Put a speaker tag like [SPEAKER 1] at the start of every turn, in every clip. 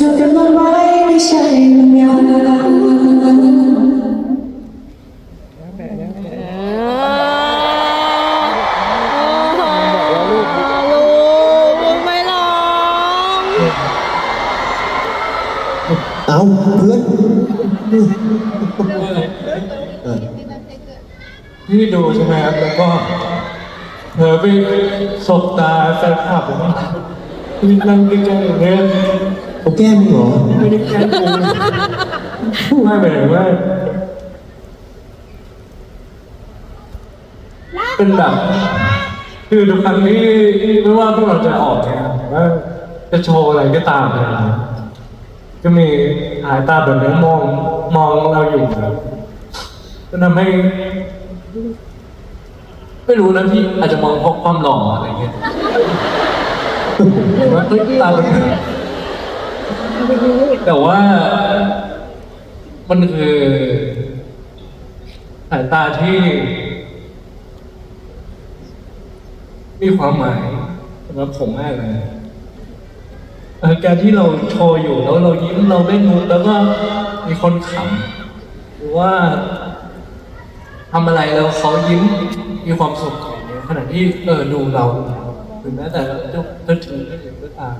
[SPEAKER 1] จดกันมาไว้ไม่ใช่วิญญาณ
[SPEAKER 2] ลูกไม่ร้อง
[SPEAKER 3] เอาเพื่อนเออ
[SPEAKER 4] ที่ดูใช่ไหมครับแล้วก็เผลอไปสบตาแฟนคลับผมที่นั่งใกล้ๆอย่าง เงี้ย
[SPEAKER 3] เขาแก้มึงเหรอ
[SPEAKER 4] ไม่ได้แกล้งกูไม่หมายถึงว่า เป็นแบบ คือทุกครั้งที่ไม่ว่าพวกเราจะออกเนี่ยว่าจะโชว์อะไรก็ตามเนี่ยก็มีหายตาแบบนี้มองมองเราอยู่ครับก็ทำให้ไม่รู้นะพี่อาจจะมองเพราะความหล่ออะไรเงี้ยหรือว่าเฮ้ยตาเป็น แต่ว่า มันคือสายตาที่ มีความหมายสำหรับผมมากเลยอ่อการที่เราโชว์อยู่แล้วเรายิ้มเราเล่นมุกแล้วก็มีคนขำหรือว่าทำอะไรแล้วเขายิ้มมีความสุขอย่างเงี้ยขณะที่เออดูเราหรือแม้แต่จะจะถือไม่เห็นก็ตาม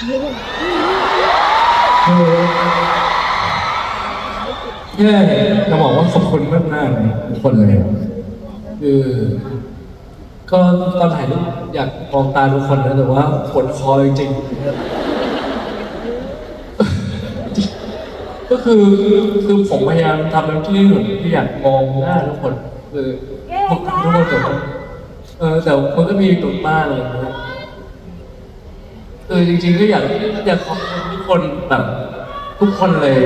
[SPEAKER 4] คือแค่จะบอกว่าขอบคุณมากมากๆเลยทุกคนเลยคือก็ตอนถ่ายรูปอยากมองตาทุกคนนะแต่ว่าปวดคอจริงๆก็คือคือผมพยายามทำเต็มที่ที่สุดที่อยากมองหน้าทุกคนคือทุกทุกคนแต่ว่าเออแต่มันก็มีตุดบ้างอะไรอย่าง เงี้ยเออจริงๆก็อยากอยากขอบคุณทุกคนแบบทุกคนเลย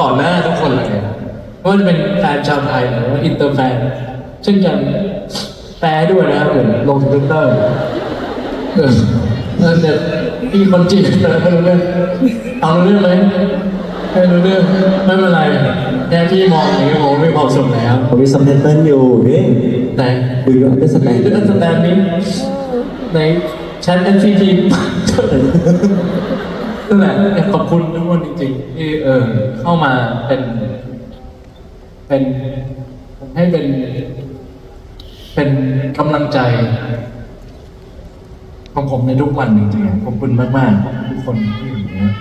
[SPEAKER 4] ต่อหน้าทุกคนเลยไม่ว่าจะเป็นแฟนชาวไทยหรือว่าอินเตอร์แฟนเช่นกันแปลด้วยนะครับผมลงทวิตเตอร์เออเออเนี่ยมีคนจีบนะไม่รู้เรื่องเอารู้เรื่องไหมไม่รู้เรื่องไม่เป็นไรแค่พี่มองอย่างนี้ผมไม่พอสมแล้ว
[SPEAKER 3] ผมมีซัมเทนเติลอยู่นี่
[SPEAKER 4] แต่
[SPEAKER 3] ดูยูอันเดอร์สแตน
[SPEAKER 4] ดูอันสแตนนี้ใน แชท NCT นั่นแหละขอบคุณทุกคนจริงๆที่เออเข้ามาเป็น เป็นผมให้เป็น เป็นกำลังใจ ของผมในทุกวันจริงๆขอบคุณมากๆทุกคนที่อยู่เนี่ย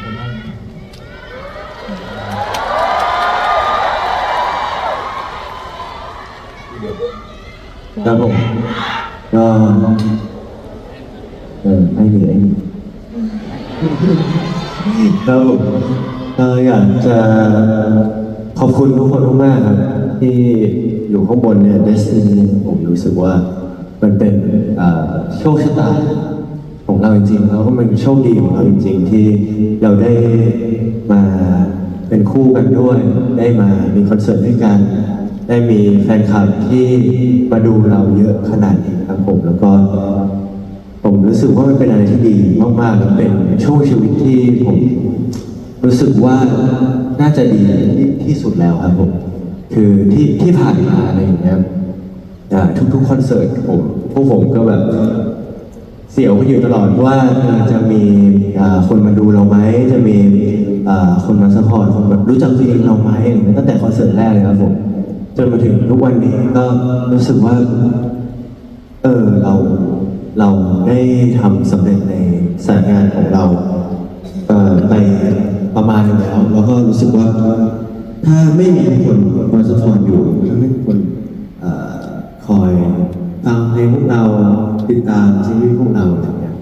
[SPEAKER 3] ครับผมก็ เออไอ้หนีไอ้หนีครับผมก็อยากจะขอบคุณทุกคนมากๆครับ ที่อยู่ข้างบนเนี่ย Destiny ผมรู้สึกว่ามันเป็นโชคชะตาของเราจริงๆแล้วก็มันโชคดีของเราจริงๆ ที่เราได้มาเป็นคู่กันด้วย ได้มามีคอนเสิร์ตด้วยกัน ได้มีแฟนคลับที่มาดูเราเยอะขนาดนี้ครับผมแล้วก็ ผมรู้สึกว่ามันเป็นอะไรที่ดีมากๆแล้วเป็นช่วงชีวิตที่ผมรู้สึกว่าน่าจะดีที่สุดแล้วครับผมคือที่ที่ผ่านมาอะไรอย่างเงี้ยอ่ทุกๆคอนเสิร์ตผมพวกผมก็แบบเสียวไปอยู่ตลอดว่าจะมีคนมาดูเราไหมจะมีคนมาสปอร์ตคนแบบรู้จักเพลงเราไหมตั้งแต่คอนเสิร์ตแรกเลยครับผมจนมาถึงทุกวันนี้ก็รู้สึกว่า เออเรา เราได้ทำสำเร็จในสายงานของเราเไปประมาณนึงแล้ว แล้วก็รู้สึกว่าถ้าไม่มีคนมาสปอร์ตอยู่ถ้าไม่มีคนอคอยฟังเพลงพวกเราติดตามซีรีส์พวกเราอะไรเงี้ย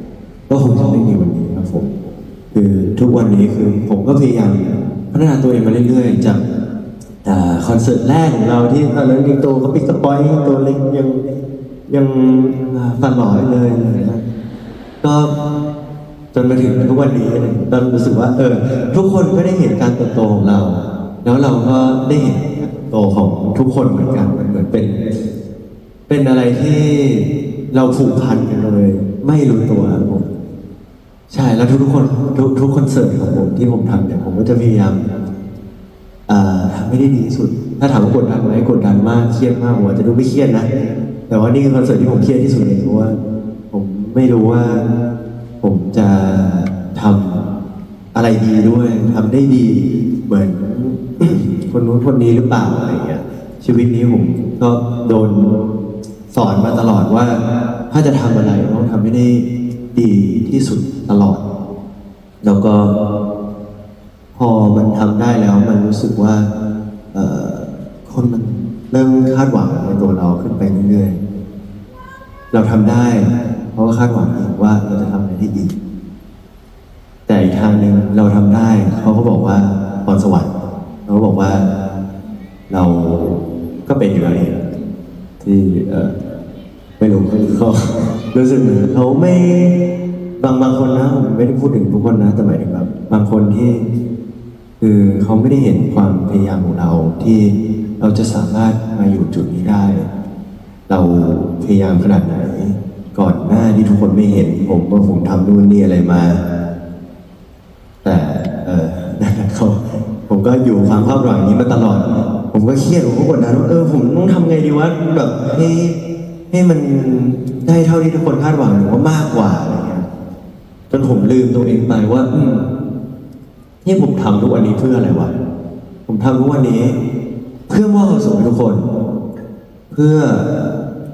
[SPEAKER 3] ก็คงจะไม่มีวันนี้ครับผมคือทุกวันนี้คือผมก็พยายามพัฒนาตัวเองมาเรื่อยๆจากอ่คอนเสิร์ตแรกของเราที่ตอนนั้นยังโตเขาปิดสปอยล์ตัวเล็กยัง ยังฟันหลอยเลยนะก็จนมาถึงทุกวันนี้เนี่ยตอนรู้สึกว่า เออ ทุกคนก็ได้เห็นการเติบโตของเรา แล้วเราก็ได้เห็นการเติบโตของทุกคนเหมือนกันมันเหมือนเป็น เป็นอะไรที่เราผูกพันกันเลย ไม่รู้ตัวครับผมใช่แล้วทุกๆคนทุกทุกคอนเสิร์ตของผมที่ผมทำเนี่ยผมก็จะพยายามอ่าทำไม่ได้ดีที่สุด ถ้าถามว่ากดดันไหมกดดันมากเครียดมากผมอาจจะดูไม่เครียดนะ แต่ว่านี่คือคอนเสิร์ตที่ผมเครียดที่สุดเลยเพราะว่า ผมไม่รู้ว่า ผมจะทำอะไรดีด้วยทำได้ดีเหมือน คนนู้นคนนี้หรือเปล่าอะไรเงี้ย ชีวิตนี้ผมก็โดนสอนมาตลอดว่า ถ้าจะทำอะไรต้องทำให้ได้ดีที่สุดตลอด แล้วก็ พอมันทำได้แล้วมันรู้สึกว่าคนมัน เริ่มคาดหวังในตัวเราขึ้นไปเรื่อยๆ เราทำได้ เพราะว่าคาดหวังอีกว่าเราจะทำอะไรได้ดีแต่อีกทางหนึ่งเราทำได้เขาก็บอกว่าพรสวรรค์เขาบอกว่าเราก็เป็นอยู่แล้วเองที่เออไม่รู้เขารู้สึกเหมือนเขาไม่บางบางคนนะผมไม่ได้พูดถึงทุกคนนะแต่หมายถึงแบบบางคนที่ คือเขาไม่ได้เห็นความพยายามของเราที่ เราจะสามารถมาอยู่จุดนี้ได้ เราพยายามขนาดไหน ก่อนหน้าที่ทุกคนไม่เห็นผมว่าผมทำนู่นนี่อะไรมา แต่เออเขาผมก็อยู่ความคาดหวังนี้มาตลอด ผมก็เครียดผมก็กดดันว่าเออผมต้องทำไงดีวะแบบให้ให้มันได้เท่าที่ทุกคนคาดหวังหรือว่ามากกว่าอะไรเงี้ยจนผมลืมตัวเองไปว่า อืมนี่ผมทำทุกวันนี้เพื่ออะไรวะผมทำทุกวันนี้เพื่อมอบความสุขให้ทุกคน เพื่อ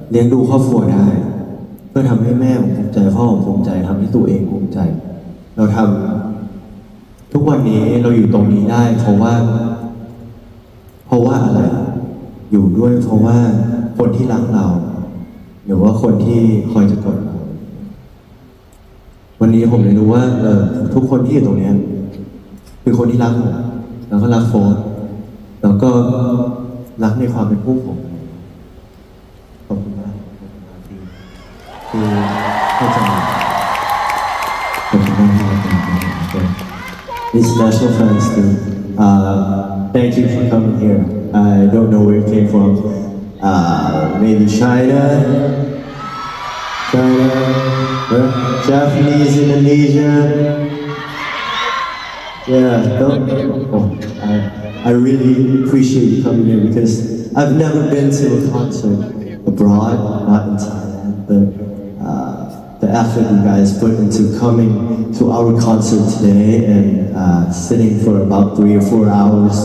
[SPEAKER 3] เลี้ยงดูครอบครัวได้ เพื่อทำให้แม่ผมภูมิใจพ่อผมภูมิใจทำให้ตัวเองภูมิใจ เราทำทุกวันนี้เราอยู่ตรงนี้ได้ เพราะว่า เพราะว่าอะไร อยู่ด้วยเพราะว่าคนที่รักเรา หรือว่าคนที่คอยจะกดเราวันนี้ผมเลยรู้ว่าเออทุกคนที่อยู่ตรงเนี้ยคือคนที่รักผมแล้วก็รักโฟน แล้วก็รักในความเป็นผู้ผมขอบคุณมากขอบคุณมากที่คือเข้าใจขอบคุณมากที่เข้าใจผม These special friends too. Uh, thank you for coming here. I don't know where it came from. Uh, maybe China, China, Japanese, Indonesia. Yeah, don't, oh, I, I really appreciate you coming here because I've never been to a concert abroad, not in Thailand, but uh, the effort you guys put into coming to our concert today and uh, sitting for about three or four hours,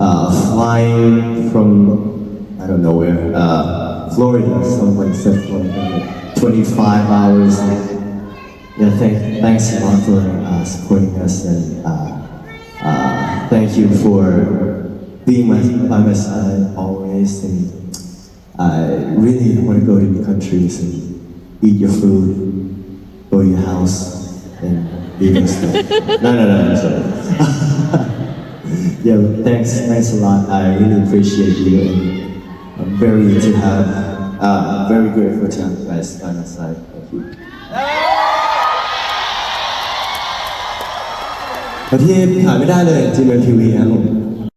[SPEAKER 3] uh, flying from, I don't know where, uh, Florida, someone said Florida, 25 hours. Yeah, thank, thanks a lot for uh, supporting us and uh, uh, thank you for being my, by my side always. And I really want to go to your countries and eat your food, go to your house, and leave your stuff. No, no, no, I'm sorry. yeah, but thanks, thanks a lot. I really appreciate you, and I'm very to have, uh, I'm very grateful to have you guys by my side. Thank you. ที่ขายไม่ได้เลยจีเอ็มทีวีครับผม